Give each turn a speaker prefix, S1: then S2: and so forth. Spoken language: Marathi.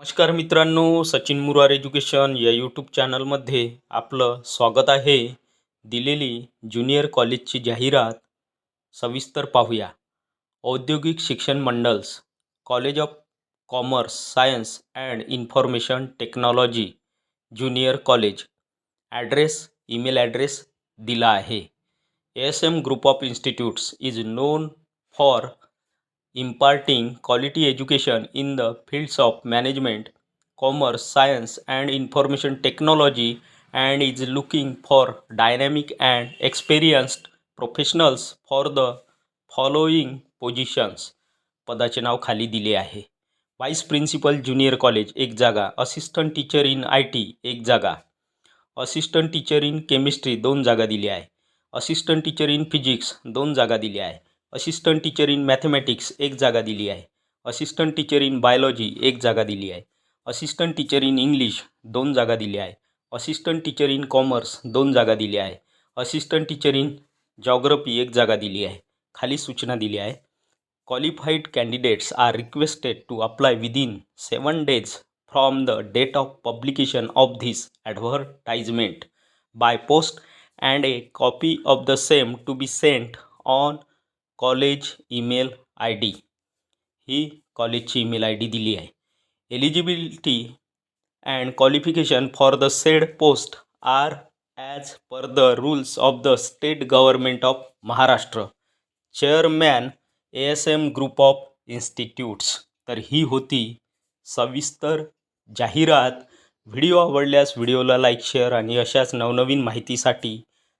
S1: नमस्कार मित्रांनो सचिन मुरार एज्युकेशन या यूट्यूब चॅनलमध्ये आपलं स्वागत आहे. दिलेली ज्युनियर कॉलेजची जाहिरात सविस्तर पाहूया. Audyogik Shikshan Mandal's college of commerce science and information technology junior college address email address दिला आहे. S M group of institutes is known for imparting quality education in the fields of management, commerce, science, and information technology, and is looking for dynamic and experienced professionals for the following positions. पदाचे नाव खाली दिले आहे व्हाईस प्रिन्सिपल ज्युनियर कॉलेज एक जागा assistant teacher in I T एक जागा असिस्टंट टीचर इन केमिस्ट्री दोन जागा दिली आहे असिस्टंट टीचर इन फिजिक्स दोन जागा दिली आहे असिस्टंट टीचर इन मॅथमॅटिक्स एक जागा दिली आहे. असिस्टंट टीचर इन बायोलॉजी एक जागा दिली आहे. असिस्टंट टीचर इन इंग्लिश दोन जागा दिली आहे. असिस्टंट टीचर इन कॉमर्स दोन जागा दिली आहे. असिस्टंट टीचर इन जॉग्रफी एक जागा दिली आहे. खाली सूचना दिली आहे. Qualified candidates are requested to apply within seven days from the date of publication of this advertisement by post and a copy of the same to be sent on college email I D. ही कॉलेजची ईमेल आय डी दिली आहे. Eligibility and qualification for the said post are as per the rules of the state government of Maharashtra. Chairman A S M group of institutes. तर ही होती सविस्तर जाहिरात. व्हिडिओ आवडल्यास व्हिडिओला लाईक शेअर आणि अशाच नवनवीन माहितीसाठी